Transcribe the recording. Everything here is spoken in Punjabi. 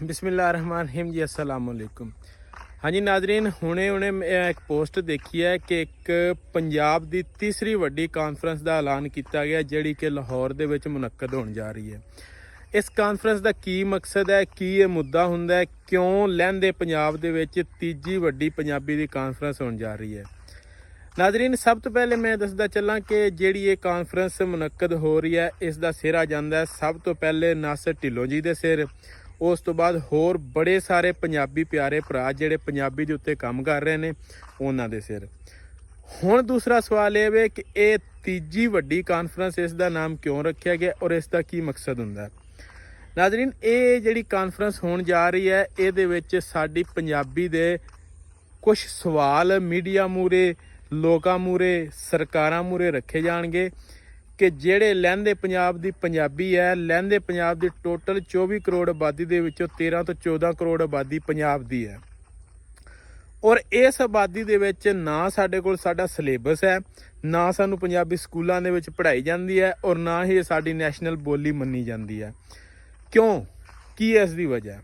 ਬਿਸਮਿਲ੍ਲਾਹਿਰਰਹਿਮਾਨਿਰਰਹੀਮ ਜੀ ਅਸਲਾਮ ਅਲੈਕੁਮ ਹਾਂਜੀ ਨਾਜ਼ਰੀਨ ਹੁਣੇ ਹੁਣੇ ਇੱਕ ਪੋਸਟ ਦੇਖੀ ਹੈ ਕਿ ਇੱਕ ਪੰਜਾਬ ਦੀ ਤੀਸਰੀ ਵੱਡੀ ਕਾਨਫਰੰਸ ਦਾ ਐਲਾਨ ਕੀਤਾ ਗਿਆ ਜਿਹੜੀ ਕਿ ਲਾਹੌਰ ਦੇ ਵਿੱਚ ਮੁਨੱਕਦ ਹੋਣ ਜਾ ਰਹੀ ਹੈ ਇਸ ਕਾਨਫਰੰਸ ਦਾ ਕੀ ਮਕਸਦ ਹੈ ਕੀ ਇਹ ਮੁੱਦਾ ਹੁੰਦਾ ਹੈ ਕਿਉਂ ਲਹਿੰਦੇ ਪੰਜਾਬ ਦੇ ਵਿੱਚ ਤੀਜੀ ਵੱਡੀ ਪੰਜਾਬੀ ਦੀ ਕਾਨਫਰੰਸ ਹੋਣ ਜਾ ਰਹੀ ਹੈ ਨਾਜ਼ਰੀਨ ਸਭ ਤੋਂ ਪਹਿਲੇ ਮੈਂ ਦੱਸਦਾ ਚੱਲਾਂ ਕਿ ਜਿਹੜੀ ਇਹ ਕਾਨਫਰੰਸ ਮੁਨੱਕਦ ਹੋ ਰਹੀ ਹੈ ਇਸ ਦਾ ਸਿਰਾ ਜਾਂਦਾ ਸਭ ਤੋਂ ਪਹਿਲੇ ਨਾਸਰ ਢਿੱਲੋਂ ਜੀ ਦੇ ਸਿਰ ਉਸ ਤੋਂ ਬਾਅਦ ਹੋਰ ਬੜੇ ਸਾਰੇ ਪੰਜਾਬੀ ਪਿਆਰੇ ਭਰਾ ਜਿਹੜੇ ਪੰਜਾਬੀ ਦੇ ਉੱਤੇ ਕੰਮ ਕਰ ਰਹੇ ਨੇ, ਉਹਨਾਂ ਦੇ ਸਿਰ। ਹੁਣ ਦੂਸਰਾ ਸਵਾਲ ਇਹ ਵੇ ਕਿ ਇਹ ਤੀਜੀ ਵੱਡੀ ਕਾਨਫਰੰਸ ਇਸ ਦਾ ਨਾਮ ਕਿਉਂ ਰੱਖਿਆ ਗਿਆ ਔਰ ਇਸ ਦਾ ਕੀ ਮਕਸਦ ਹੁੰਦਾ? ਹੈ ਨਾਜ਼ਰੀਨ, ਇਹ ਜਿਹੜੀ ਕਾਨਫਰੰਸ ਹੋਣ ਜਾ ਰਹੀ ਹੈ, ਇਹਦੇ ਵਿੱਚ ਸਾਡੀ ਪੰਜਾਬੀ ਦੇ ਕੁਝ ਸਵਾਲ ਮੀਡੀਆ ਮੂਰੇ ਲੋਕਾਂ ਮੂਰੇ ਸਰਕਾਰਾਂ ਮੂਰੇ ਰੱਖੇ ਜਾਣਗੇ। ਕਿ ਜਿਹੜੇ ਲਹਿੰਦੇ ਪੰਜਾਬ ਦੀ ਪੰਜਾਬੀ ਹੈ, ਲਹਿੰਦੇ ਪੰਜਾਬ ਦੀ ਟੋਟਲ 24 ਕਰੋੜ ਆਬਾਦੀ ਦੇ ਵਿੱਚੋਂ 13 ਤੋਂ 14 ਕਰੋੜ ਆਬਾਦੀ ਪੰਜਾਬ ਦੀ ਹੈ। ਔਰ ਇਸ ਆਬਾਦੀ ਦੇ ਵਿੱਚ ਨਾ ਸਾਡੇ ਕੋਲ ਸਾਡਾ ਸਿਲੇਬਸ ਹੈ, ਨਾ ਸਾਨੂੰ ਪੰਜਾਬੀ ਸਕੂਲਾਂ ਦੇ ਵਿੱਚ ਪੜ੍ਹਾਈ ਜਾਂਦੀ ਹੈ ਔਰ ਨਾ ਹੀ ਸਾਡੀ ਨੈਸ਼ਨਲ ਬੋਲੀ ਮੰਨੀ ਜਾਂਦੀ ਹੈ। ਕਿਉਂ? ਕੀ ਇਸ ਦੀ ਵਜ੍ਹਾ?